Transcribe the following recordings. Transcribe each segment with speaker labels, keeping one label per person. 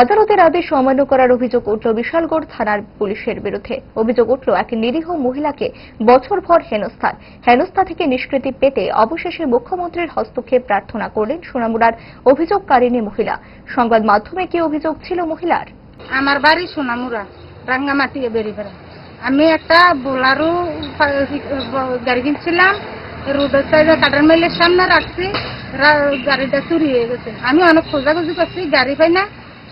Speaker 1: আদালতের আদেশ অমান্য করার অভিযোগ উঠল বিশালগড় থানার পুলিশের বিরুদ্ধে। অভিযোগ উঠল, এক নিরীহ মহিলাকে বছরভর হেনস্থার হেনস্থা থেকে নিষ্কৃতি পেতে অবশেষে মুখ্যমন্ত্রীর হস্তক্ষেপ প্রার্থনা করলেন সোনামুড়ার অভিযোগকারিণী মহিলা। সংবাদ মাধ্যমে কি অভিযোগ ছিল মহিলার?
Speaker 2: আমার বাড়ি সোনামুরা রাঙ্গামাটি বেরিবেড়া আমি একটা বোলারো গাড়ি কিনছিলাম, রোডের সাইডে কাটার মেলের সামনে রাখছি গাড়িটা চুরি হয়ে গেছে। আমি অনেক খোঁজাখুঁজি করছি, গাড়ি পাই না।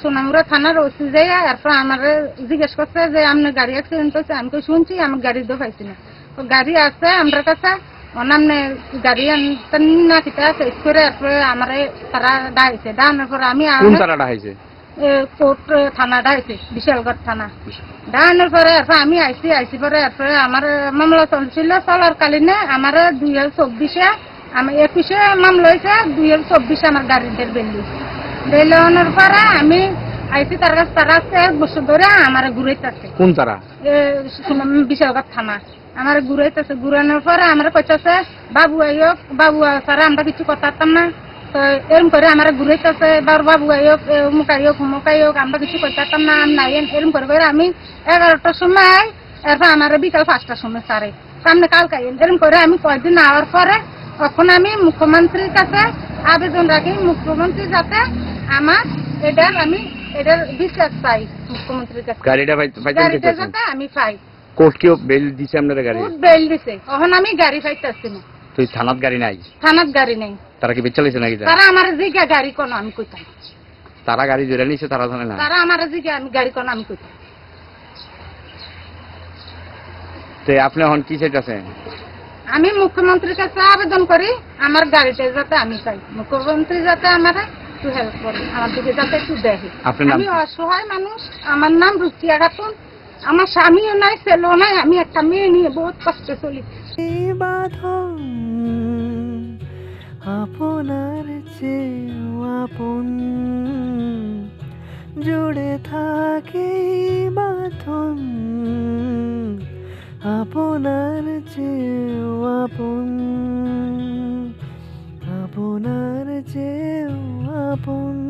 Speaker 2: সোনামুরা থানার ওসি যাই এরপর আমার জিজ্ঞেস করছে যে আপনার গাড়ি অ্যাক্সিডেন্ট হয়েছে? আমি শুনছি আমি গাড়ি তো পাইছি না। তো গাড়ি আছে আমার কাছে। অনামনে গাড়ি না কিতা শেষ করে এরপরে আমার তারা ডাইছে। ডানোর পর আমি
Speaker 3: কোন
Speaker 2: আমার-
Speaker 3: তারাটা
Speaker 2: কোর্ট থানাটা হয়েছে বিশালগড় থানা। ডানোর পরে এরপর আমি আইসি আইসি পরে এরপরে আমার মামলা চলছিল চলার কালীনে আমার দুই হাজার চব্বিশে আমি একুশে মামলা হয়েছে দুই হাজার চব্বিশে আমার গাড়িদের বেলি বেলানোর পরে আমি আইসি তার কাছে তারা আছে এক বছর ধরে আমার ঘুরাইতেছে।
Speaker 3: কোন তারা?
Speaker 2: বিশালগড় থানা। আমার ঘুরাইতেছে ঘুরানোর পরে আমার কইতেছে বাবু আইক বাবু স্যার আমরা কিছু কথা না। তো এরম করে আমার ঘুরাইতেছে বার বাবু আমরা কিছু করতে না নাই। এরম করে করে আমি এগারোটার সময় এরপর আমার বিকাল পাঁচটার সময় সারে। সামনে কালকে এরম করে আমি কয়েকদিন আওয়ার পরে তখন আমি মুখ্যমন্ত্রীর কাছে আবেদন রাখি। মুখ্যমন্ত্রী যাতে আমার এটার আমি এটার বিশ্বাস পাই মুখ্যমন্ত্রীর কাছে।
Speaker 3: গাড়িটা
Speaker 2: গাড়িটা যাতে আমি পাই।
Speaker 3: কোর্ট কেউ বেল দিছে আপনার গাড়ি?
Speaker 2: খুব বেল দিছে। তখন আমি গাড়ি পাইতেছি না।
Speaker 3: তুই থানাত গাড়ি নাই?
Speaker 2: থানাত গাড়ি নেই।
Speaker 3: তারা কি বেচালিছে নাকি
Speaker 2: তারা? আমার জিগা গাড়ি কোন আমি কইতাম
Speaker 3: তারা গাড়ি ধরে নিছে তারা জানে না।
Speaker 2: তারা আমার জিগা আমি গাড়ি কোন আমি কইতাম
Speaker 3: তো আপনি এখন কি চাইতেছেন?
Speaker 2: আমি মুখ্যমন্ত্রীর কাছে আবেদন করি আমার গাড়িটা যাতে আমি চাই মুখ্যমন্ত্রী যাতে আমার একটু হেল্প করে আমার দিকে যাতে একটু দেখে। আমি অসহায় মানুষ আমার নাম রুচিয়া খাতুন। আমার স্বামীও নাই ছেলেও নাই আমি একটা মেয়ে নিয়ে বহুত কষ্টে চলি।
Speaker 4: আপনার চেয়েও আপন। জুড়ে থাকে বাঁধন আপনার চেয়েও আপন। আপনার চেয়েও আপন স্বর্ণ